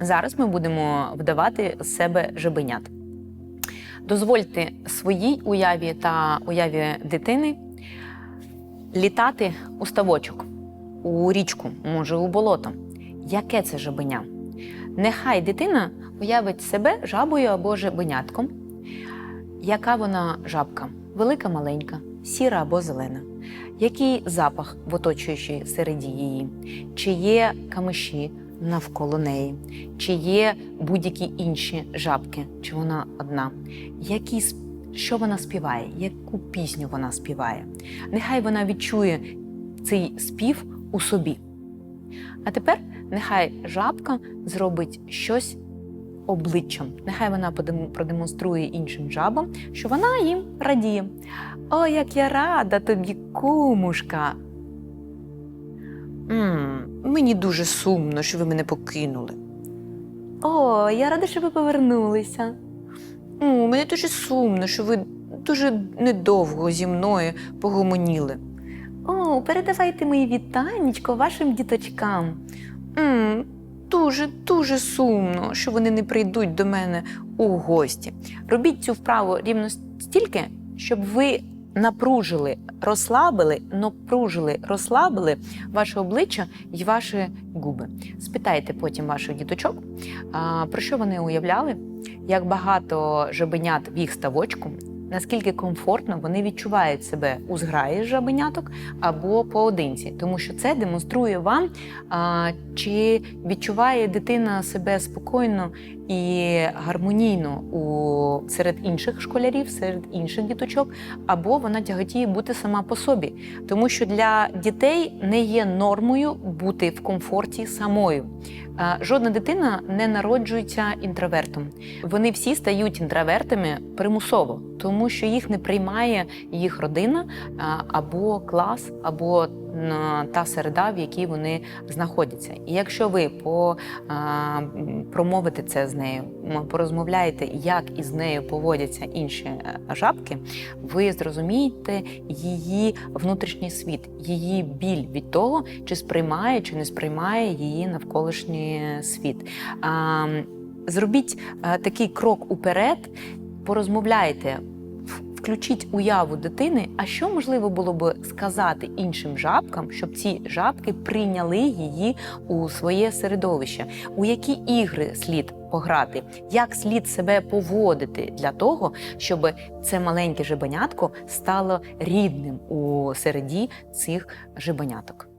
Зараз ми будемо вдавати з себе жабенят. Дозвольте своїй уяві та уяві дитини літати у ставочок, у річку, може, у болото. Яке це жабеня? Нехай дитина уявить себе жабою або жабенятком. Яка вона жабка? Велика, маленька, сіра або зелена? Який запах в оточуючій середі її? Чи є камиші навколо неї? Чи є будь-які інші жабки? Чи вона одна? Які, що вона співає? Яку пісню вона співає? Нехай вона відчує цей спів у собі. А тепер нехай жабка зробить щось обличчям. Нехай вона продемонструє іншим жабам, що вона їм радіє. О, як я рада тобі, кумушка. м мені дуже сумно, що ви мене покинули. О, я рада, що ви повернулися. О, мені дуже сумно, що ви дуже недовго зі мною погомоніли. О, передавайте мої вітанечко вашим діточкам. м дуже, дуже сумно, що вони не прийдуть до мене у гості. Робіть цю вправу рівно стільки, щоб ви напружили, розслабили, напружили, розслабили ваше обличчя і ваші губи. Спитайте потім ваших діточок, про що вони уявляли, як багато жабенят в їх ставочку, наскільки комфортно вони відчувають себе у зграї жабеняток або поодинці, тому що це демонструє вам, чи відчуває дитина себе спокійно і гармонійно у серед інших школярів, серед інших діточок, або вона тяготіє бути сама по собі, тому що для дітей не є нормою бути в комфорті самою. Жодна дитина не народжується інтровертом. Вони всі стають інтровертами примусово, тому що їх не приймає їх родина або клас, або та середа, в якій вони знаходяться. І якщо ви по, промовите це з нею, порозмовляєте, як із нею поводяться інші е, жабки, ви зрозумієте її внутрішній світ, її біль від того, чи сприймає, чи не сприймає її навколишній світ. Зробіть е, такий крок уперед, порозмовляйте, включіть уяву дитини, а що можливо було би сказати іншим жабкам, щоб ці жабки прийняли її у своє середовище, у які ігри слід пограти, як слід себе поводити для того, щоб це маленьке жебенятко стало рідним у середі цих жабеняток.